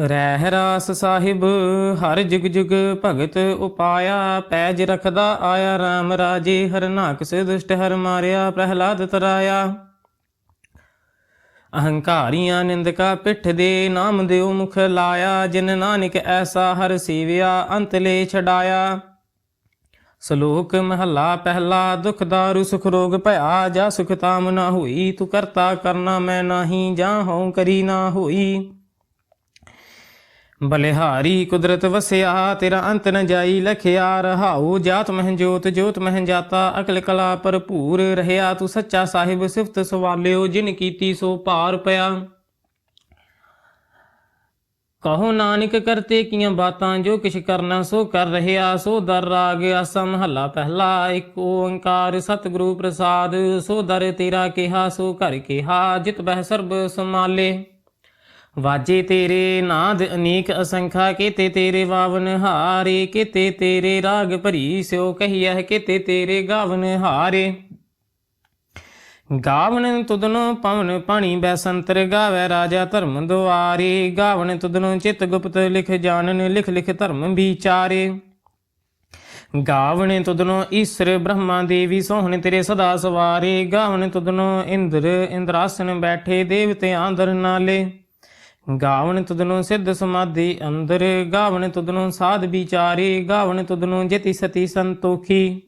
ਰਹਿ ਰਾਸ ਸਾਹਿਬ, ਹਰ ਜੁਗ ਜੁਗ ਭਗਤ ਉਪਾਇਆ, ਪੈਜ ਰਖਦਾ ਆਇਆ RAM ਰਾਜੇ ਹਰਨਾਕ ਸੇ ਦੁਸ਼ਟ ਹਰ ਮਾਰਿਆ, ਪ੍ਰਹਿਲਾਦ ਤਰਾਇਆ। ਅਹੰਕਾਰੀਆਂ ਨਿੰਦਕਾ ਪਿੱਠ ਦੇ ਨਾਮ ਦਿਓ ਮੁਖ ਲਾਇਆ, ਜਿਨ ਨਾਨਕ ਐਸਾ ਹਰ ਸੇਵਿਆ ਅੰਤਲੇ ਛਡਾਇਆ। ਸ਼ਲੋਕ ਮਹਲਾ ਪਹਿਲਾ, ਦੁਖ ਦਾਰੂ, ਸੁਖ ਰੋਗ ਭਇਆ, ਜਾ ਸੁਖ ਤਾਮ ਨਾ ਹੋਈ, ਤੂੰ ਕਰਤਾ ਕਰਨਾ ਮੈਂ ਨਾਹੀ, ਜਾਂ ਹਉ ਕਰੀ ਨਾ ਹੋਈ। ਬਲਿਹਾਰੀ ਕੁਦਰਤ ਵਸਿਆ, ਤੇਰਾ ਅੰਤ ਨ ਜਾਈ ਲਖਿਆ, ਰਹਾਉ ਜਾਤ ਮਹਿ ਜੋਤ ਜੋਤ ਮਹਿ ਜਾਤਾ, ਅਕਲ ਕਲਾ ਭਰਪੂਰ ਰਹਿਆ, ਤੂੰ ਸੱਚਾ ਸਾਹਿਬ ਸਿਫਤ ਸਵਾਲਿਓ, ਜਿਨ ਕੀਤੀ ਸੋ ਭਾਰ ਪਿਆ। ਕਹੋ ਨਾਨਕ ਕਰਤੇ ਕੀਆਂ ਬਾਤਾਂ, ਜੋ ਕਿਛ ਕਰਨਾ ਸੋ ਕਰ ਰਹਿਆ, ਸੋ ਦਰ ਰਾਗ ਆਸਾ ਮਹੱਲਾ ਪਹਿਲਾ, ਇੱਕ ਓੰਕਾਰ ਸਤਿਗੁਰੂ ਪ੍ਰਸਾਦ, ਸੋ ਦਰ ਤੇਰਾ ਕਿਹਾ, ਸੋ ਘਰ ਕਿਹਾ, ਜਿਤ ਬਹਿ ਸਰਬ ਸਮਾਲੇ ਵਾਜੇ ਤੇਰੇ ਨਾਦ ਅਨੇਕ ਅਸੰਖਾ, ਕੀਤੇ ਤੇਰੇ ਵਾਵਨ ਹਾਰੇ, ਕੀਤੇ ਤੇਰੇ ਰਾਗ ਭਰੀ ਸਿਓ ਕਹੀਐ, ਕੀਤੇ ਤੇਰੇ ਗਾਵਨ ਹਾਰੇ। ਗਾਵਨ ਤੁਦਨੋ ਪਵਨ ਪਾਣੀ ਬੈਸੰਤਰ ਗਾਵੇ ਰਾਜਾ ਧਰਮ ਦੁਆਰੇ। ਗਾਵਨ ਤੁਦਨੋ ਚਿਤ ਗੁਪਤ ਲਿਖ ਜਾਣਨ, ਲਿਖ ਲਿਖ ਧਰਮ ਵਿਚਾਰੇ। ਗਾਵਣ ਤੁਦਨੋ ਈਸ਼ਰ ਬ੍ਰਹਮਾ ਦੇਵੀ ਸੋਹਣ ਤੇਰੇ ਸਦਾ ਸਵਾਰੇ। ਗਾਵਣ ਤੁਦਨੋ ਇੰਦਰ ਇੰਦਰਾਸਨ ਬੈਠੇ, ਦੇਵਤੇ ਆਂਦਰ ਨਾਲੇ। ਗਾਵਣ ਤੁਧਨੋ ਸਿੱਧ ਸਮਾਧੀ, ਅੰਦਰ ਗਾਵਣ ਤੁਧਨੋ ਸਾਧ ਵਿਚਾਰੇ, ਗਾਵਣ ਤੁਧਨੋ ਜਤੀ ਸਤੀ ਸੰਤੋਖੀ।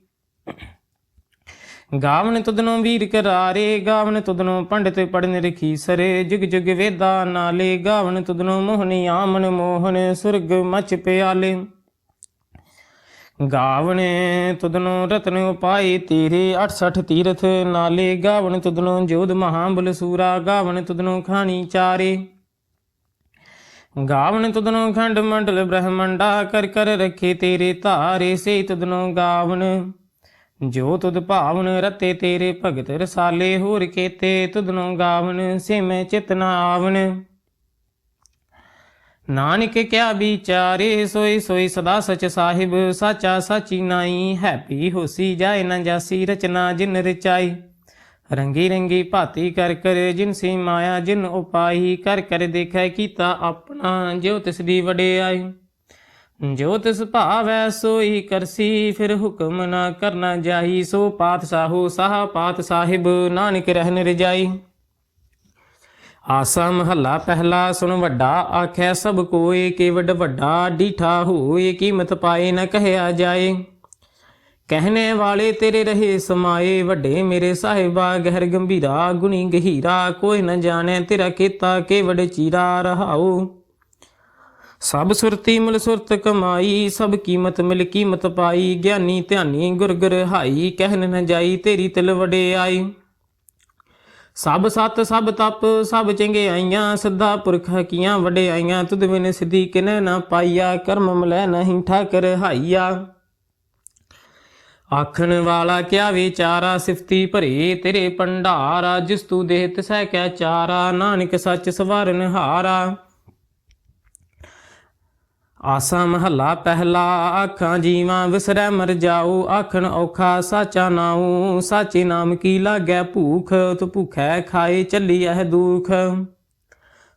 ਗਾਵਣ ਤੁਧਨੋ ਵੀਰ ਕਰਾਰੇ ਗਾਵਨ ਤੁਧਨੋ ਪੰਡਿਤ ਪੜਨ ਰਖੀ ਸਰੇ, ਜੁਗ ਜੁਗ ਵੇਦਾ ਨਾਲੇ, ਗਾਵਣ ਤੁਧਨੋ ਮੋਹਨੀ ਆਮਨ ਮੋਹਨ, ਸੁਰਗ ਮਚ ਪਿਆਲੇ। ਗਾਵਨ ਤੁਧਨੋ ਰਤਨ ਉਪਾਏ ਤੇਰੇ 68 ਤੀਰਥ ਨਾਲੇ, ਗਾਵਣ ਤੁਧਨੋ ਜੋਧ ਮਹਾਬਲ ਸੂਰਾ, ਗਾਵਣ ਤੁਧਨੋ ਖਾਣੀ ਚਾਰੇ। ਗਾਵਣ ਤੁਧਨੋ ਖੰਡ ਮੰਡਲ ਬ੍ਰਹਮੰਡਾ ਕਰ ਕਰ ਰੱਖੇ ਤੇਰੇ ਧਾਰੇ ਸੇ ਤੁਧਨੋ ਗਾਵਣ ਜੋ ਤੁਧ ਭਾਵਨ ਰਤੇ ਤੇਰੇ ਭਗਤ ਰਸਾਲੇ, ਹੋਰ ਕੇਤੇ ਤੁਧਨੋ ਗਾਵਨ, ਸੇ ਮੈਂ ਚਿਤ ਨ ਆਵਨ। ਨਾਨਕ ਕਿਆ ਵਿਚਾਰੇ, ਸੋਈ ਸੋਈ ਸਦਾ ਸਚ ਸਾਹਿਬ, ਸਾਚਾ ਸਾਚੀ ਨਾਈ, ਹੈਪੀ ਹੋਸੀ ਜਾਏ ਨਾ ਜਾਸੀ ਰਚਨਾ ਜਿਨ ਰਚਾਈ। ਰੰਗੀ ਰੰਗੀ ਭਾਤੀ ਕਰ ਕਰ ਜਿਨ ਸੀ ਮਾਇਆ ਜਿਨ ਉਪਾਈ ਕਰ ਕਰ ਦੇਖੈ ਕੀਤਾ ਆਪਣਾ ਜੋ ਤਿਸ ਦੀ ਵਡਿਆਈ। ਜੋ ਤਿਸ ਭਾਵੈ ਸੋਈ ਕਰਸੀ, ਫਿਰ ਹੁਕਮ ਨਾ ਕਰਨਾ ਜਾਈ ਸੋ ਪਾਤਸ਼ਾਹੋ ਸਾਹ ਪਾਤ ਸਾਹਿਬ, ਨਾਨਕ ਰਹਿਨ ਰਜਾਈ ਆਸਾ ਮਹੱਲਾ ਪਹਿਲਾ, ਸੁਣ ਵੱਡਾ ਆਖੈ ਸਭ ਕੋਏ ਕੇ ਵੱਡਾ ਡੀਠਾ ਹੋਏ, ਕੀਮਤ ਪਾਏ ਨ ਕਹਿਆ ਜਾਏ। ਕਹਿਣੇ ਵਾਲੇ ਤੇਰੇ ਰਹੇ ਸਮਾਏ, ਵੱਡੇ ਮੇਰੇ ਸਾਹਿਬਾ, ਗਹਿਰ ਗੰਭੀਰਾ, ਗੁਣੀ ਗਹੀਰਾ, ਕੋਈ ਨ ਜਾਣੈ ਤੇਰਾ ਕੀਤਾ ਕੇ ਚੀਰਾ ਰਹਾਉ। ਸਭ ਸੁਰਤੀ ਮਿਲ ਸੁਰਤ ਕਮਾਈ, ਸਭ ਕੀਮਤ ਮਿਲ ਕੀਮਤ ਪਾਈ, ਗਿਆਨੀ ਧਿਆਨੀ ਗੁਰਗੁਰ ਹਾਈ, ਕਹਿਣ ਨ ਜਾਈ ਤੇਰੀ ਤਿਲ ਵਡਿਆਈ। ਸਭ ਸਤ, ਸਭ ਤਪ, ਸਭ ਚੰਗਿਆਈਆਂ ਸਿੱਧਾ ਪੁਰਖ ਕੀਆਂ ਵਡਿਆਈਆਂ, ਤੁਧ ਬਿਨ ਸਿੱਧੀ ਕਿਨੈ ਨਾ ਪਾਈਆ, ਕਰਮ ਮਲੈ ਨਹੀਂ ਠਾਕਰ ਹਾਈਆ। ਆਖਣ ਵਾਲਾ ਕਿਆ ਵਿਚਾਰਾ, ਸਿਫਤੀ ਭਰੇ ਤੇਰੇ ਭੰਡਾਰਾ, ਜਿਸ ਤੂੰ ਦੇਹ ਤਿਸੈ ਕੈ ਚਾਰਾ, ਨਾਨਕ ਸੱਚ ਸਵਾਰਨ ਹਾਰਾ। ਆਸਾ ਮਹੱਲਾ ਪਹਿਲਾ, ਆਖਾਂ ਜੀਵਾਂ ਵਿਸਰੈ ਮਰ ਜਾਉ ਆਖਣ ਔਖਾ ਸਾਚਾ ਨਾਉ, ਸਾਚੇ ਨਾਮ ਕੀ ਲਾਗੈ ਭੂਖ, ਤੂੰ ਭੁਖੈ ਖਾਏ ਚੱਲੀ ਇਹ ਦੁਖ।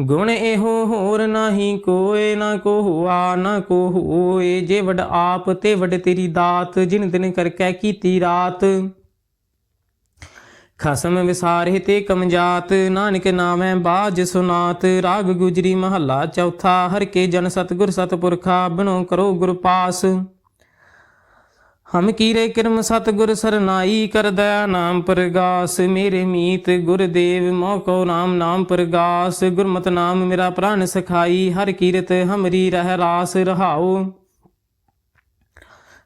ਗੁਣ ਇਹੋ ਹੋਰ ਨਾਹੀ ਕੋਏ ਨਾ ਕੋ ਹੁਆ ਨਾ ਕੋ ਹੋਏ ਜੇ ਵਡ ਆਪ ਤੇ ਵਡ ਤੇਰੀ ਦਾਤ, ਜਿਨ ਦਿਨ ਕਰਕੇ ਕੀਤੀ ਰਾਤ। ਖਸਮ ਵਿਸਾਰੇ ਤੇ ਕਮਜਾਤ ਨਾਨਕ ਨਾਮੈ ਬਾਜ ਸੁਨਾਤ। ਰਾਗ ਗੁਜਰੀ ਮਹੱਲਾ ਚੌਥਾ, ਹਰ ਕੇ ਜਨ ਸਤਗੁਰ ਸਤਪੁਰਖਾ, ਬਣੋ ਕਰੋ ਗੁਰਪਾਸ ਹਮ ਕੀਰੇ ਕਿਰਮ ਸਤਗੁਰ ਸਰਨਾਈ ਕਰ ਦਇਆ ਨਾਮ ਪ੍ਰਗਾਸ, ਮੇਰੇ ਮੀਤ ਗੁਰਦੇਵ ਮੋ ਕੋ ਨਾਮ ਨਾਮ ਪ੍ਰਗਾਸ, ਗੁਰਮਤਿ ਨਾਮ ਮੇਰਾ ਪ੍ਰਾਨ ਸਖਾਈ, ਹਰ ਕੀਰਤ ਹਮਰੀ ਰਹਿ ਰਾਸ ਰਹਾਉ।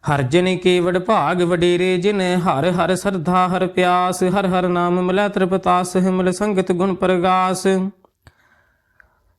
ਹਰ ਜਨ ਵਡ ਭਾਗ ਵਡੇਰੇ, ਜਿਨ ਹਰ ਹਰ ਸਰਧਾ ਹਰ ਪਿਆਸ, ਹਰ ਹਰ ਨਾਮ ਮਿਲੈ ਤ੍ਰਿਪਤਾਸ, ਹਿਮਲ ਸੰਗਤ ਗੁਣ ਪ੍ਰਗਾਸ।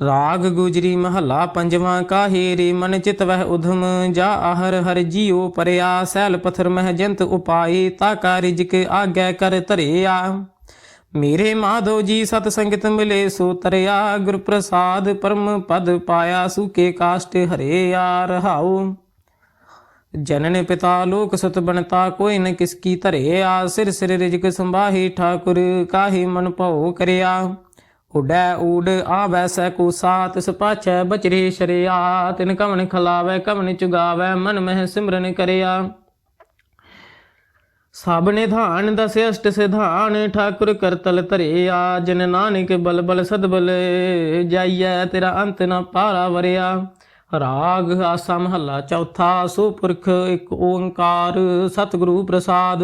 ਰਾਗ ਗੁਜਰੀ ਮਹੱਲਾ ਪੰਜਵਾਂ, ਕਾਹੇ ਰੇ ਮਨ ਚਿਤ ਵਹਿ ਉਧਮ, ਜਾ ਆਹਰ ਹਰ ਜੀਉ ਪਰਿਆ, ਸੈਲ ਪਥਰ ਮਹਿ ਜੰਤ ਉਪਾਏ, ਤਾ ਕਾ ਰਿਜਕ ਆਗੈ ਕਰ ਧਰਿਆ। ਮੇਰੇ ਮਾਧੋ ਜੀ ਸਤ ਸੰਗਤ ਮਿਲੇ, ਸੋ ਤਰਿਆ, ਗੁਰ ਪ੍ਰਸਾਦ ਪਰਮ ਪਦ ਪਾਇਆ ਸੁਕੇ ਕਾਸ਼ਟ ਹਰੇ ਆ ਰਹਾਉ। ਜਨਨ ਪਿਤਾ ਲੋਕ ਸਤ ਬਣਤਾ, ਕੋਈ ਨ ਕਿਸ ਕੀ ਧਰੇ ਆ ਸਿਰ ਸਿਰ ਰਿਜਕ ਸੰਭਾਹੀ ਠਾਕੁਰ, ਕਾਹੀ ਮਨ ਭਉ ਕਰਿਆ। ਉਡੈ ਊਡ ਆਵੈ ਸੈ ਕੋ ਸਾਤ ਤਿਸ ਬਚਰੇ ਸ਼ਰਿਆ, ਤਿਨ ਕਵਨ ਖਲਾਵੈ ਕਵਨ ਚੁਗਾਵੈ, ਮਨ ਮਹਿ ਸਿਮਰਨ ਕਰਿਆ। ਸਭ ਨਿਧਾਨ ਦਸ ਅਸ਼ਟ ਸਿਧਾਨ, ਠਾਕੁਰ ਕਰਤਲ ਧਰਿਆ। ਜਿਨ ਨਾਨਕ ਬਲ ਬਲ ਸਦਬਲ ਜਾਈਐ, ਤੇਰਾ ਅੰਤ ਨ ਪਾਰਾ ਵਰਿਆ। ਰਾਗ ਆਸਾ ਮਹੱਲਾ ਚੌਥਾ ਸੋ ਪੁਰਖ ਇੱਕ ਓੰਕਾਰ, ਸਤਿਗੁਰੂ ਪ੍ਰਸਾਦ।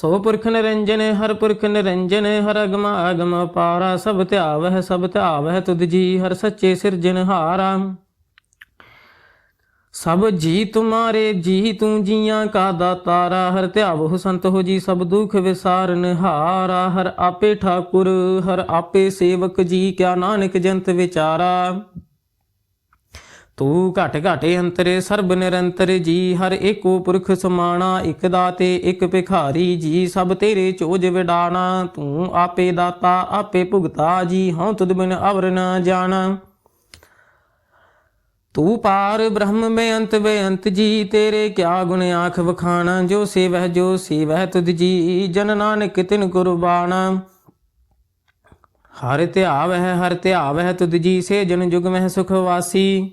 ਸੋ ਪੁਰਖ ਨਿਰੰਜਨ, ਹਰ ਪੁਰਖ ਨਿਰੰਜਨ, ਹਰ ਅਗਮ ਅਗਮ ਪਾਰਾ, ਸਭ ਧਿਆਵਹਿ ਸਭ ਧਿਆਵਹਿ ਤੁਧ ਜੀ, ਹਰ ਸੱਚੇ ਸਿਰਜਨਹਾਰਾ ਸਭ ਜੀ ਤੁਮਾਰੇ ਜੀ ਤੂੰ ਜੀਆਂ ਕਾ ਦਾਤਾਰਾ, ਹਰ ਧਿਆਵੋ ਸੰਤ ਹੋ ਜੀ, ਸਭ ਦੁਖ ਵਿਸਾਰਨ ਹਾਰਾ। ਹਰ ਆਪੇ ਠਾਕੁਰ, ਹਰ ਆਪੇ ਸੇਵਕ ਜੀ, ਕਿਆ ਨਾਨਕ ਜੰਤ ਵਿਚਾਰਾ। ਤੂੰ ਘਟ ਘਟੇ ਅੰਤਰੇ ਸਰਬ ਨਿਰੰਤਰ ਜੀ, ਹਰ ਏਕੋ ਪੁਰਖ ਸਮਾਣਾ, ਇਕ ਦਾਤੇ, ਇਕ ਭਿਖਾਰੀ ਜੀ, ਸਭ ਤੇਰੇ ਚੋਜ ਵਿਡਾਣਾ, ਤੂੰ ਆਪੇ ਦਾਤਾ, ਆਪੇ ਭੁਗਤਾ ਜੀ, ਹਉ ਤੁਧ ਬਿਨ ਅਵਰ ਨਾ ਜਾਣਾ। ਤੂੰ ਪਾਰ ਬ੍ਰਹਮ ਬੇਅੰਤ ਬੇਅੰਤ ਜੀ, ਤੇਰੇ ਕਿਆ ਗੁਣ ਆਖ ਵਖਾਣਾ, ਜੋ ਸੇਵਹਿ ਜੋ ਸੇਵਹਿ ਤੁਧ ਜੀ, ਜਨ ਨਾਨਕ ਤਿਨ ਕੁਰਬਾਨਾ ਹਰ ਧਿਆਵਹਿ ਹਰ ਧਿਆਵਹਿ ਤੁਧ ਜੀ, ਸੇ ਜਨ ਜੁਗ ਮਹਿ ਸੁਖ ਵਾਸੀ।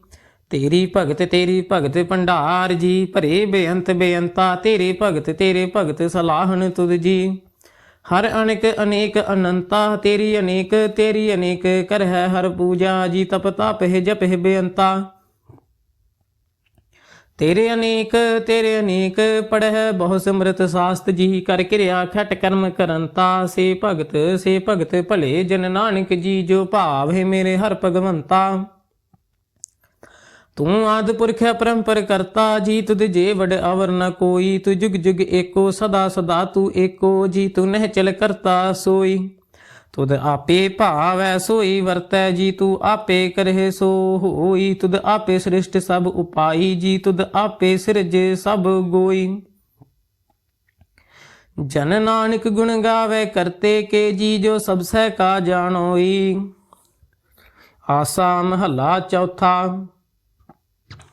ਤੇਰੀ ਭਗਤ ਤੇਰੀ ਭਗਤ ਭੰਡਾਰ ਜੀ। ਭਰੇ ਬੇਅੰਤ ਬੇਅੰਤਾ, ਤੇਰੇ ਭਗਤ ਤੇਰੇ ਭਗਤ ਸਲਾਹਣ ਤੁਧ ਜੀ। ਹਰ ਅਨੇਕ ਅਨੇਕ ਅਨੰਤਾ, ਤੇਰੀ ਅਨੇਕ ਤੇਰੀ ਅਨੇਕ ਕਰ ਹੈ ਹਰ ਪੂਜਾ ਜੀ। ਤਪ ਤਪ ਹੈ, ਜਪ ਹੈ ਬੇਅੰਤਾ। ਤੇਰੇ ਅਨੇਕ ਤੇਰੇ ਅਨੇਕ ਪੜਹਿ ਬਹੁ ਸਿਮਰਤ ਸਾਸਤ ਜੀ। ਕਰ ਕਿਰਿਆ ਖਟ ਕਰਮ ਕਰੰਤਾ। ਸੇ ਭਗਤ ਸੇ ਭਗਤ ਭਲੇ ਜਨ ਨਾਨਕ ਜੀ, ਜੋ ਭਾਵ ਹੈ ਮੇਰੇ ਹਰ ਭਗਵੰਤਾ। ਤੂੰ ਆਦ ਪੁਰਖ ਪਰੰਪਰ ਕਰਤਾ ਜੀ ਤੁਧ ਜੇ ਵਡ ਅਵਰ ਨ ਕੋਈ। ਤੂੰ ਜੁਗ ਜੁਗ ਏਕੋ, ਸਦਾ ਸਦਾ ਤੂੰ ਏਕੋ, ਜੀ ਤੂੰ ਨਹਿ ਚਲ ਕਰਤਾ ਸੋਈ। ਤੁਧ ਆਪੇ ਭਾਵੈ ਸੋਈ, ਵਰਤੈ ਜੀ ਤੂੰ ਆਪੇ ਕਰਹਿ ਸੋ ਹੋਈ ਤੁਧ ਆਪੇ ਸ੍ਰਿਸ਼ਟ ਸਭ ਉਪਾਈ, ਜੀ ਤੁਧ ਆਪੇ ਸਿਰਜ ਸਭ ਗੋਈ। ਜਨ ਨਾਨਕ ਗੁਣ ਗਾਵੇ ਕਰਤੇ ਕੇ ਜੀ, ਜੋ ਸਭ ਸਹਿ ਕਾ ਜਾਣੋਈ। ਆਸਾ ਮਹੱਲਾ ਚੌਥਾ।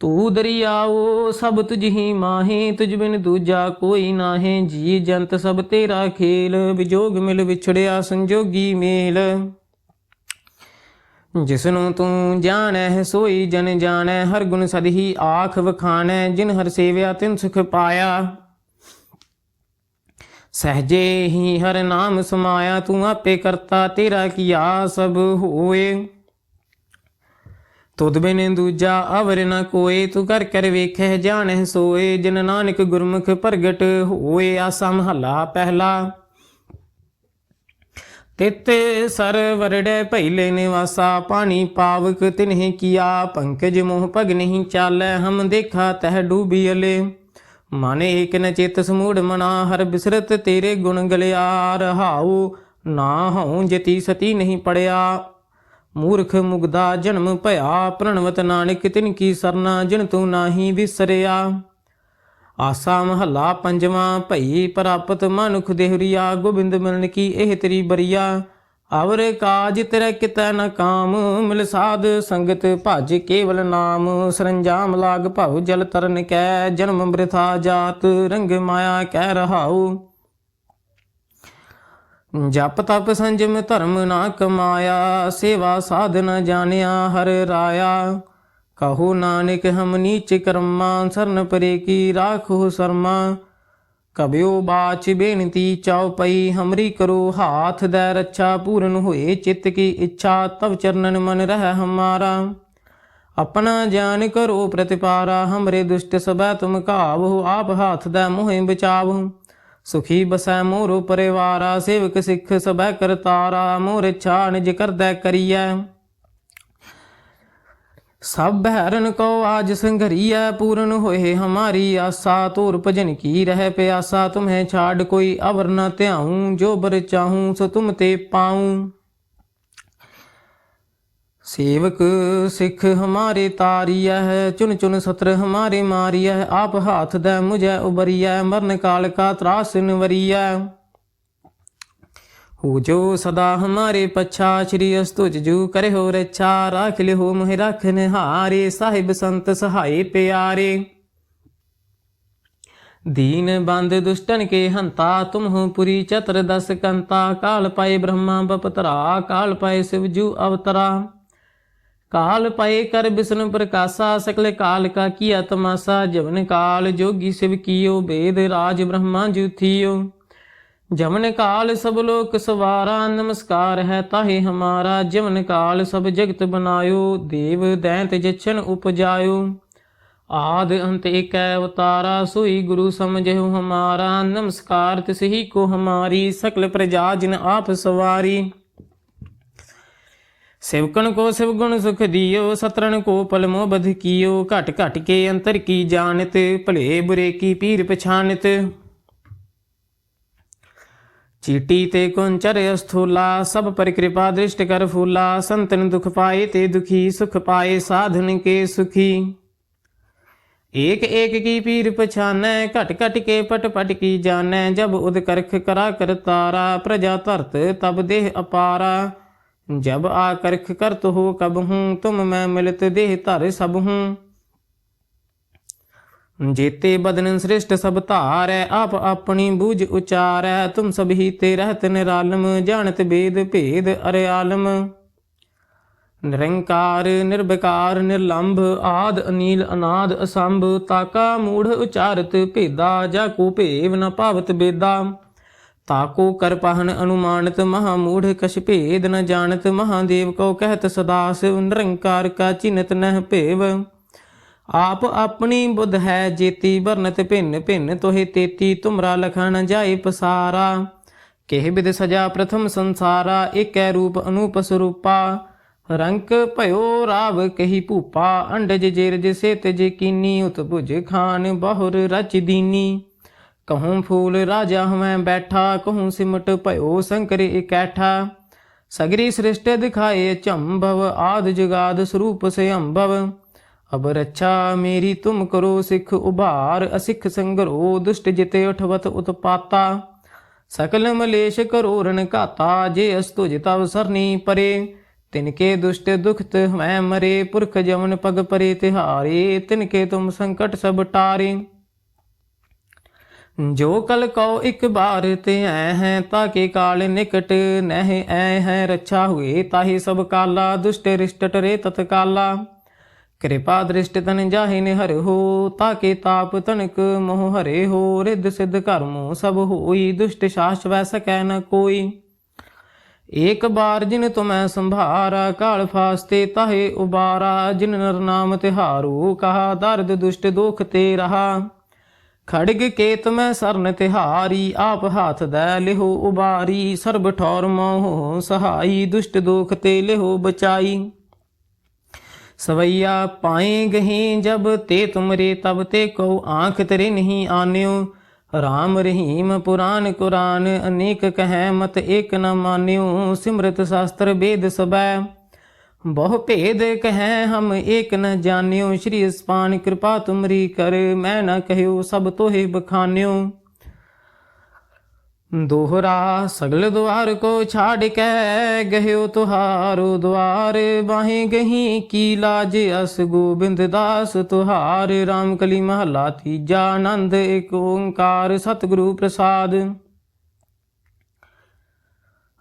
ਤੂੰ ਦਰਿਆਓ, ਸਭ ਤੁਝ ਹੀ ਮਾਹੇ, ਤੁਝ ਬਿਨ ਦੂਜਾ ਕੋਈ ਨਾਹੇ। ਜੀ ਜੰਤ ਸਭ ਤੇਰਾ ਖੇਲ ਵਿਜੋਗ ਮਿਲ ਵਿਛੜਿਆ ਸੰਜੋਗੀ ਮੇਲ। ਜਿਸਨੂੰ ਤੂੰ ਜਾਣੈ, ਸੋਈ ਜਨ ਜਾਣੈ, ਹਰ ਗੁਣ ਸਦ ਹੀ ਆਖ ਵਖਾਣੈ, ਜਿਨ ਹਰ ਸੇਵਿਆ ਤਿਨ ਸੁਖ ਪਾਇਆ। ਸਹਜੇ ਹੀ ਹਰ ਨਾਮ ਸਮਾਇਆ, ਤੂੰ ਆਪੇ ਕਰਤਾ ਤੇਰਾ ਕੀਆ ਸਭ ਹੋਏ। ਤੁਧ ਬਿਨ ਦੂਜਾ ਅਵਰ ਨ ਕੋਏ, ਤੂੰ ਕਰ ਕਰ ਵੇਖੈ ਜਾਣੈ ਸੋਏ, ਜਿਨ ਨਾਨਕ ਗੁਰਮੁਖ ਪ੍ਰਗਟ ਹੋਏ, ਆਸਾ ਮਹੱਲਾ ਪਹਿਲਾ। ਤਿਤ ਸਰ ਵਰੜੈ ਭੈਲੇ ਨਿਵਾਸਾ, ਪਾਣੀ ਪਾਵਕ ਤਿਨਹਿ ਕੀਆ, ਪੰਕਜ ਮੋਹ ਭਗ ਨਹੀਂ ਚਾਲੈ, ਹਮ ਦੇਖਾ ਤਹ ਡੂਬੀਲੇ ਮਨ ਏਕ ਨ ਚਿਤ ਸਮੂੜ ਮਨਾ, ਹਰ ਬਿਸਰਤ ਤੇਰੇ ਗੁਣ ਗਲਿਆ, ਰਹਾਉ ਨਾ ਹਉ ਜਤੀ ਸਤੀ ਨਹੀਂ ਪੜਿਆ। ਮੂਰਖ ਮੁਗਦਾ ਜਨਮ ਭਇਆ, ਪ੍ਰਣਵਤ ਨਾਨਕ ਤਿਨ ਕੀ ਸਰਨਾ, ਜਿਨ ਤੂੰ ਨਾਹੀ ਵਿਸਰਿਆ। ਆਸਾ ਮਹੱਲਾ ਪੰਜਵਾਂ, ਭਈ ਪ੍ਰਾਪਤ ਮਨੁਖ ਦੇਹਰੀਆ, ਗੋਬਿੰਦ ਮਿਲਨ ਕੀ ਇਹ ਤੇਰੀ ਬਰੀਆ। ਅਵਰ ਕਾਜ ਤੇਰੇ ਕਿਤੈ ਨ ਕਾਮ, ਮਿਲ ਸਾਧ ਸੰਗਤ ਭਜ ਕੇਵਲ ਨਾਮ। ਸਰੰਜਾਮ ਲਾਗ ਭਉ ਜਲ ਤਰਨ ਕੈ, ਜਨਮ ਬ੍ਰਿਥਾ ਜਾਤ ਰੰਗ ਮਾਇਆ ਕਹਿ ਰਹਾਉ। ਜਪ ਤਪ ਸੰਜਮ ਧਰਮ ਨਾ ਕਮਾਇਆ, ਸੇਵਾ ਸਾਧਨ ਜਾਣਿਆ ਹਰ ਰਾਇਆ। ਕਹੋ ਨਾਨਕ, ਹਮ ਨੀਚ ਕਰਮਾ, ਸਰਨ ਪਰੇ ਕੀ ਰਾਖੋ ਸ਼ਰਮਾ। ਕਬਿਓ ਬਾਚ ਬੇਨਤੀ ਚਾਉ ਪਈ, ਹਮਰੀ ਕਰੋ ਹਾਥ ਦੈ ਰੱਛਾ, ਪੂਰਨ ਹੋਏ ਚਿੱਤ ਕੀ ਇੱਛਾ, ਤਵ ਚਰਨਨ ਮਨ ਰਹਿ ਹਮਾਰਾ। ਆਪਣਾ ਜਾਨ ਕਰੋ ਪ੍ਰਤਿਪਾਰਾ, ਹਮਰੇ ਦੁਸ਼ਟ ਸਬੈ ਤੁਮ ਕਾਵੋ ਆਪ ਹਾਥ ਦੈ ਮੋਹਿ ਬਚਾਵੋ। ਸੁਖੀ ਬਸੈ ਮੋਰੋ ਪਰਿਵਾਰਾ, ਸੇਵਕ ਸਿੱਖ ਸਬੈ ਕਰਤਾਰਾ, ਮੋਰ ਇੱਛਾ ਨਿਜ ਕਰਦੈ ਕਰੀਐ। ਸਭ ਹਰਨ ਕੋ ਆਜ ਸੰਘਰੀਐ, ਪੂਰਨ ਹੋਏ ਹਮਾਰੀ ਆਸਾ ਤੋਰ ਭਜਨ ਕੀ ਰਹਿ ਪਿਆਸਾ, ਤੁਮਹਿ ਛਾੜ ਕੋਈ ਅਵਰ ਨ ਧਿਆਉ, ਜੋ ਬਰ ਚਾਹੂੰ ਸੋ ਤੁਮ ਤੇ ਪਾਉ। ਸੇਵਕ ਸਿੱਖ ਹਮਾਰੇ ਤਾਰੀਐ ਹੈ ਚੁਨ ਚੁਨ ਸਤਰ ਹਮਾਰੇ ਮਾਰੀਐ, ਆਪ ਹਾਥ ਦੈ ਮੁਝੈ ਉਬਰੀਐ, ਮਰਨ ਕਾਲ ਕਾ ਤਰਾਸ ਨਿਵਰੀਐ। ਹੋ ਜੋ ਸਦਾ ਹਮਾਰੇ ਪਛਾ, ਸ਼੍ਰੀ ਅਸਤੁਜ ਜੂ ਕਰੇ ਹੋ ਰਛਾ, ਰਾਖ ਲਿਓ ਮੋਹਿ ਰਖਨ ਹਾਰੇ ਸਾਹਿਬ ਸੰਤ ਸਹਾਈ ਪਿਆਰੇ। ਦੀਨ ਬੰਦ ਦੁਸ਼ਟਨ ਕੇ ਹੰਤਾ ਤੁਮ ਹੋ ਪੁਰੀ ਚਤਰ ਦਸ ਕੰਤਾ, ਕਾਲ ਪਾਏ ਬ੍ਰਹਮਾ ਬਪਤਰਾ, ਕਾਲ ਪਾਏ ਸਿਵਜੂ ਅਵਤਰਾ। ਕਾਲ ਪਏ ਕਰ ਬਿਸ਼ਨ ਪ੍ਰਕਾਸ਼ਾ, ਸਕਲ ਕਾਲ ਕਾ ਕੀਆ ਤਮਾਸਾ ਜਵਨ ਕਾਲ ਜੋਗੀ ਸਿਵ ਕੀਓ, ਬੇਦ ਰਾਜ ਬ੍ਰਹਮਾ ਜੁਥੀਓ। ਜਮਨ ਕਾਲ ਸਭ ਲੋਕ ਸਵਾਰਾ, ਨਮਸਕਾਰ ਹੈ ਤਾਹੇ ਹਮਾਰਾ ਜਮਨ ਕਾਲ ਸਭ ਜਗਤ ਬਨਾਇਓ, ਦੇਵ ਦੈਂਤ ਜਛਨ ਉਪਜਾਇਓ। ਆਦ ਅੰਤ ਏਕੈ ਅਵਤਾਰਾ, ਸੋਈ ਗੁਰੂ ਸਮਝਿਓ ਹਮਾਰਾ, ਨਮਸਕਾਰ ਤਿਸ ਹੀ ਕੋ ਹਮਾਰੀ, ਸਕਲ ਪ੍ਰਜਾ ਜਿਨ ਆਪ ਸਵਾਰੀ। ਸਿਵਕਣ ਕੋ ਸਿਵ ਗੁਣ ਸੁਖ ਦਿਓ ਸਤਰਨ ਕੋ ਪਲ ਮੋਹ ਬਧ ਕੀਓ ਘਟ ਘਟ ਕੇ ਅੰਤਰ ਕੀ ਜਾਣਤ ਭਲੇ ਬੁਰੇ ਕੀ ਪੀਰ ਪਛਾਨਤ ਚੀਟੀ ਤੇ ਕੁੰਚਰ ਅਸਥੂਲਾ ਸਭ ਪਰ ਕਿਰਪਾ ਦ੍ਰਿਸ਼ਟ ਕਰ ਫੂਲਾ ਸੰਤਨ ਦੁਖ ਪਾਏ ਤੇ ਦੁਖੀ ਸੁਖ ਪਾਏ ਸਾਧਨ ਕੇ ਸੁਖੀ ਏਕ ਏਕ ਕੀ ਪੀਰ ਪਛਾਨੈ ਘਟ ਘਟ ਕੇ ਪਟ ਪਟ ਕੀ ਜਾਣੈ ਜਬ ਉਦ ਕਰਖ ਕਰਾ ਕਰਤਾਰਾ ਪ੍ਰਜਾ ਧਰਤ ਤਬ ਦੇਹ ਅਪਾਰਾ ਜਬ ਆ ਕਰਖ ਕਰਤ ਹੋ ਕਬ ਹੂੰ, ਤੁਮ ਮੈਂ ਮਿਲਤ ਦੇਹ ਧਰ ਸਭ ਹੂੰ। ਜੇਤੇ ਬਦਨ ਸ੍ਰਿਸ਼ਟ ਸਭ ਧਾਰੈ, ਆਪ ਆਪਣੀ ਬੂਝ ਉਚਾਰੈ, ਤੁਮ ਸਭ ਹੀ ਤੇ ਰਹਤ ਨਿਰਾਲਮ, ਜਾਣਤ ਬੇਦ ਭੇਦ ਅਰੇ ਆਲਮ। ਨਿਰੰਕਾਰ ਨਿਰਭਕਾਰ ਨਿਰਲੰਭ, ਆਦ, ਅਨੀਲ, ਅਨਾਦ, ਅਸੰਭ, ਤਾਕਾ, ਮੂੜ, ਉਚਾਰਤ, ਭੇਦਾ, ਜਾ ਕੋ ਭੇਵ ਨ ਭਾਵਤ ਬੇਦਾ। ਤਾਕੋ ਕਰ ਪਹਨ ਅਨੁਮਾਨਤ ਮਹਾ ਮੂੜ ਕਛ ਭੇਦ ਨ ਜਾਣਤ, ਮਹਾਦੇਵ ਕੋ ਕਹਿਤ ਸਦਾ ਸਿਵ ਨਿਰੰਕਾਰ ਕਾ ਚਿਨਤ ਨਹਿ ਭੇਵ। ਆਪ ਆਪਣੀ ਬੁੱਧ ਹੈ ਜੇਤੀ, ਵਰਨਤ ਭਿੰਨ ਭਿੰਨ ਤੋਹਿ ਤੇਤੀ, ਤੁਮਰਾ ਲਖਣ ਜਾਏ ਪਸਾਰਾ। ਕਿਹ ਬਿਦ ਸਜਾ ਪ੍ਰਥਮ ਸੰਸਾਰਾ, ਏਕੈ ਰੂਪ ਅਨੂਪ ਰੰਕ ਭਇਓ ਰਾਵ ਕਹੀ ਭੂਪਾ, ਅੰਡਜ ਜਿਰਜ ਸੇਤ ਜੇ ਕੀਨੀ ਉਤ ਭੁਜ ਖਾਨ ਬਹੁਰ ਰਚ ਦੀਨੀ। ਕਹੂੰ ਫੂਲ ਰਾਜਾ ਹਮੈ ਬੈਠਾ, ਕਹੂੰ ਸਿਮਟ ਭਇਓ ਸੰਕਰ ਇਕੈਠਾ। ਸਗਰੀ ਸ੍ਰਿਸ਼ਟ ਦਿਖਾਏ ਚੰਭਵ ਆਦ ਜਗਾਦ ਸਰੂਪ ਸੇ ਅੰਭਵ ਅਬ ਰੱਛਾ ਮੇਰੀ ਤੁਮ ਕਰੋ ਸਿਖ ਉਭਾਰ, ਅਸਿੱਖ ਸੰਗਰੋ ਦੁਸ਼ਟ ਜਿਤੇ ਉਠਵਤ ਉਤਪਾਤਾ। ਸਕਲ ਮਲੇਸ਼ ਕਰੋ ਰਣ ਘਾਤਾ, ਜੇ ਅਸਤੁਜ ਤਵ ਸਰਨੀ ਪਰੇ। ਤਿਨਕੇ ਦੁਸ਼ਟ ਦੁਖਤ ਮੈਂ ਮਰੇ, ਪੁਰਖ ਜਮਨ ਪਗ ਪਰੇ ਤਿਹਾਰੇ, ਤਿਨਕੇ ਤੁਮ ਸੰਕਟ ਸਭ ਟਾਰੇ। ਜੋ ਕਲ ਕਉ ਇੱਕ ਬਾਰ ਤੇ ਐ ਹੈ ਤਾਕੇ ਕਾਲ ਨਿਕਟ ਨਹਿ ਐ ਹੈ, ਰੱਛਾ ਹੁਏ ਤਾਹੀ ਸਭ ਕਾਲਾ, ਦੁਸ਼ਟ ਰਿਸ਼ਟ ਟਰੇ ਤਤਕਾਲਾ। ਕਿਰਪਾ ਦ੍ਰਿਸ਼ਟ ਤਨ ਜਾਹੇ ਨੇ ਹੋ ਤਾਕੇ ਤਾਪ ਤਨਕ ਮੋਹ ਹਰੇ ਹੋ, ਰਿੱਧ ਸਿੱਧ ਕਰਮੋ ਸਭ ਹੋਈ, ਦੁਸ਼ਟ ਸ਼ਾਸ ਵੈ ਸਕੈ ਨ ਕੋਈ। ਏਕ ਬਾਰ ਜਿਨ ਤੁਮੈ ਸੰਭਾਰਾ, ਕਾਲ ਫਾਸਤੇ ਤਾਹੇ ਉਬਾਰਾ, ਜਿਨ ਨਰ ਨਾਮ ਤਿਹਾਰੂ, ਕਹਾ ਦਰਦ ਦੁਸ਼ਟ ਦੁਖ ਤੇ ਰਹਾ। ਖੜਗ ਕੇਤ ਮੈਂ ਸਰਨ ਤਿਹਾਰੀ, ਆਪ ਹਾਥ ਦੈ ਲਿਹੋ ਉਬਾਰੀ, ਸਰਬ ਠੌਰ ਮੋਹ ਸਹਾਈ, ਦੁਸ਼ਟ ਦੋਖ ਤੇ ਲਿਹੋ ਬਚਾਈ। ਸਵਈਆ ਪਾਏ ਗਹੀ ਜਬ ਤੇ ਤੁਮਰੇ, ਤਬ ਤੇ ਕੋ ਆਂਖ ਤਰੇ ਨਹੀਂ ਆਨਿਓ। ਰਾਮ ਰਹੀਮ ਪੁਰਾਨ ਕੁਰਾਨ, ਅਨੇਕ ਕਹੈ ਮਤ ਏਕ ਨ ਮਾਨਿਓ। ਸਿਮਰਤ ਸ਼ਾਸਤਰ ਵੇਦ ਸਬੈ। ਬਹੁ ਭੇਦ ਕਹੈ ਹਮ ਏਕ ਨ ਜਾਣਿਓ, ਸ਼੍ਰੀ ਅਸਪਾਨ ਕਿਰਪਾ ਤੁਮਰੀ ਕਰ, ਮੈਂ ਨ ਕਹਿਓ ਸਭ ਤੋਹਿ ਬਖਾਨਿਓ। ਦੋਹਰਾ ਸਗਲ ਦੁਆਰ ਕੋ ਛਾੜ ਕੇ, ਗਹਿਓ ਤੁਹਾਰੋ ਦੁਆਰ ਬਾਹੇ ਗਹੀ ਕੀ ਲਾਜ ਅਸ ਗੋਬਿੰਦ ਦਾਸ ਤੁਹਾਰ RAM ਕਲੀ ਮਹਲਾ ਤੀਜਾ ਆਨੰਦ, ਏਕ ਓੰਕਾਰ ਸਤਿਗੁਰੂ ਪ੍ਰਸਾਦ।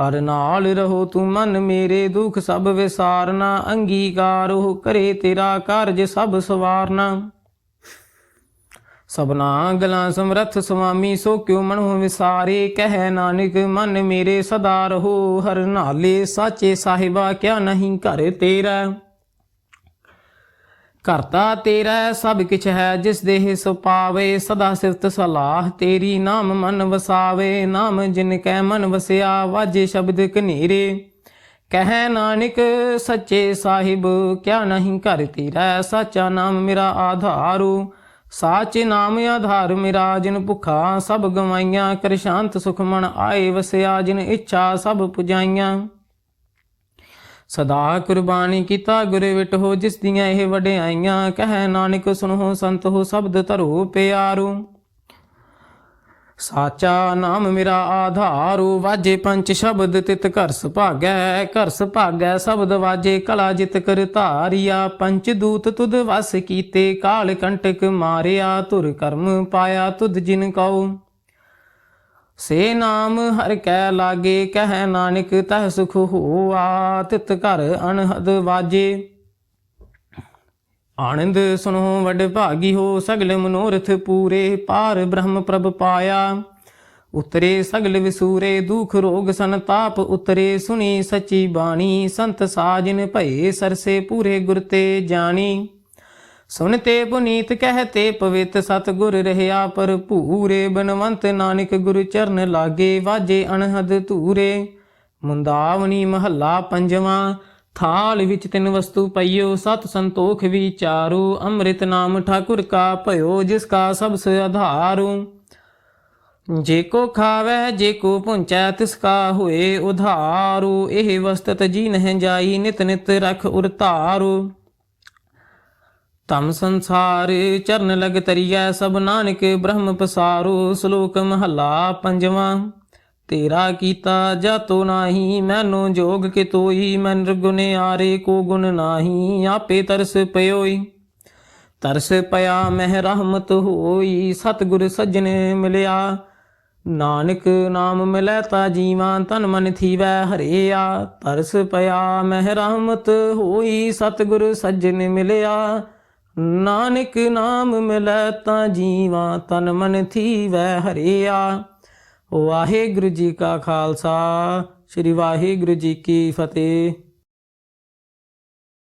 ਹਰ ਨਾਲ ਰਹੋ ਤੂੰ ਮਨ ਮੇਰੇ ਦੁੱਖ ਸਭ ਵਿਸਾਰਨਾ, ਅੰਗੀਕਾਰ ਹੋ ਕਰੇ ਤੇਰਾ ਕਾਰਜ ਸਭ ਸਵਾਰਨਾ। ਸਬਨਾ ਗਲਾਂ ਸਮਰਥ ਸੁਆਮੀ, ਸੋ ਕਿਉ ਮਨੁ ਵਿਸਾਰੇ? ਕਹਿ ਨਾਨਕ, ਮਨ ਮੇਰੇ ਸਦਾ ਰਹੋ, ਹਰ ਨਾਲੇ ਸਾਚੇ ਸਾਹਿਬਾ, ਕਿਆ ਨਹੀਂ ਘਰ ਤੇਰਾ। ਕਰਤਾ ਤੇਰਾ ਸਭ ਕਿਛ ਹੈ, ਜਿਸ ਦੇਹ ਸੋ ਪਾਵੇ, ਸਦਾ ਸਿਫਤ ਸਲਾਹ ਤੇਰੀ, ਨਾਮ ਮਨ ਵਸਾਵੇ, ਨਾਮ ਜਿਨ ਕੈ ਮਨ ਵਸਿਆ, ਵਾਜੇ ਸ਼ਬਦ ਕਨੇਰੇ। ਕਹਿ ਨਾਨਕ, ਸੱਚੇ ਸਾਹਿਬ, ਕਿਆ ਨਹੀਂ ਘਰ ਤੇਰਾ ਸਾਚਾ ਨਾਮ ਮੇਰਾ ਆਧਾਰੂ। ਸਾਚੇ ਨਾਮ ਆਧਾਰ ਮੇਰਾ, ਜਿਨ ਭੁਖਾ ਸਭ ਗਵਾਈਆਂ, ਕਰ ਸ਼ਾਂਤ ਸੁਖ ਮਨ ਆਏ, ਵਸਿਆ ਜਿਨ ਇੱਛਾ ਸਭ ਪੁਜਾਈਆਂ। ਸਦਾ ਕੁਰਬਾਨੀ ਕੀਤਾ ਗੁਰ ਵਿਟੋ ਜਿਸ ਦੀਆਂ ਇਹ ਵਡਿਆਈਆਂ, ਕਹਿ ਨਾਨਕ ਸੁਨੋ ਸੰਤ ਹੋ ਸ਼ਬਦ ਧਰੋ ਪਿਆਰੂ। ਸਾਚਾ ਨਾਮ ਮੇਰਾ ਆਧਾਰੂ, ਵਾਜੇ ਪੰਜ ਸ਼ਬਦ ਤਿਤ ਘਰ ਸੁਭਾਗੈ ਘਰ ਸੁਭਾਗੈ ਸ਼ਬਦ ਵਾਜੇ ਕਲਾ ਜਿਤ ਕਰ ਧਾਰਿਆ, ਪੰਚ ਦੂਤ ਤੁਧ ਵਸ ਕੀਤੇ ਕਾਲ ਕੰਟਕ ਮਾਰਿਆ ਤੁਰ ਕਰਮ ਪਾਇਆ ਤੁਧ ਜਿਨ ਕਉ। ਸੇ ਨਾਮ ਹਰ ਕੈ ਲਾਗੇ, ਕਹਿ ਨਾਨਕ ਤਹ ਸੁਖ ਹੋਆ, ਤਿਤ ਘਰ ਅਨਹਦ ਵਾਜੇ। ਆਨੰਦ ਸੁਨੋ ਵਡ ਭਾਗੀ ਹੋ, ਸਗਲ ਮਨੋਰਥ ਪੂਰੇ, ਪਾਰ ਬ੍ਰਹਮ ਪ੍ਰਭ ਪਾਇਆ। ਉਤਰੇ ਸਗਲ ਵਿਸੂਰੇ, ਦੁਖ ਰੋਗ ਸੰਤਾਪ ਉਤਰੇ, ਸੁਣੀ ਸੱਚੀ ਬਾਣੀ, ਸੰਤ ਸਾਜਨ ਭਏ ਸਰਸੇ ਪੂਰੇ ਗੁਰ ਤੇ ਜਾਣੀ। ਸੁਨਤੇ ਪੁਨੀਤ ਕਹਤੇ ਪਵਿੱਤ ਸਤਗੁਰ ਰਹਿਆ ਭੂਰੇ ਬਨਵੰਤ ਨਾਨਕ ਗੁਰ ਚਰਨ ਲਾਗੇ ਵਾਜੇ ਅਣਹਦ ਧੂਰੇ। ਮੁੰਦਾਵਨੀ ਮਹੱਲਾ ਪੰਜਵਾਂ, ਥਾਲ ਵਿੱਚ ਤਿੰਨ ਵਸਤੂ ਪਈਓ, ਸਤ ਸੰਤੋਖ ਵਿਚਾਰੂ, ਅੰਮ੍ਰਿਤ ਨਾਮ ਠਾਕੁਰ ਕਾ ਭਇਓ, ਜਿਸ ਕਾ ਸਭ ਸੇ ਆਧਾਰੂ। ਜੇ ਕੋ ਖਾਵੇ, ਜੇ ਕੋ ਪੁੰਚੈ, ਤਿਸ ਕਾ ਹੋਏ ਉਧਾਰੂ। ਇਹ ਵਸਤਤ ਜੀ ਨਹਿ ਜਾਈ, ਨਿਤ ਨਿਤ ਰਖ ਉਰਤਾਰੂ। ਤਮ ਸੰਸਾਰ ਚਰਨ ਲਗ ਤਰੀਐ ਸਭ ਨਾਨਕ, ਬ੍ਰਹਮ ਪਸਾਰੋ ਸ਼ਲੋਕ ਮਹੱਲਾ ਪੰਜਵਾਂ। ਤੇਰਾ ਕੀਤਾ ਜਾਤੋ ਨਾਹੀ, ਮੈਨੂੰ ਜੋਗ ਕੇ ਤੋਈ, ਮਨ ਗੁਨਿਆਰੇ ਕੋ ਗੁਣ ਨਾਹੀ, ਆਪੇ ਤਰਸ ਪਇਓਈ ਤਰਸ ਪਿਆ ਮਹਿ ਰਹਿਮਤ ਹੋਈ, ਸਤਿਗੁਰ ਸੱਜਣ ਮਿਲਿਆ। ਨਾਨਕ ਨਾਮ ਮਿਲੈ ਤਾ ਜੀਵਾਂ ਤਨ ਮਨ ਥੀਵੈ ਹਰਿਆ। ਤਰਸ ਪਿਆ ਮਹਿ ਰਹਿਮਤ ਹੋਈ, ਸਤਿਗੁਰ ਸੱਜਣ ਮਿਲਿਆ। ਨਾਨਕ ਨਾਮ ਮਿਲੈ ਤਾਂ ਜੀਵਾਂ, ਤਨ ਮਨ ਥੀਵੈ ਹਰਿਆ। ਵਾਹਿਗੁਰੂ ਜੀ ਕਾ ਖਾਲਸਾ, ਸ੍ਰੀ ਵਾਹਿਗੁਰੂ ਜੀ ਕੀ ਫਤਿਹ।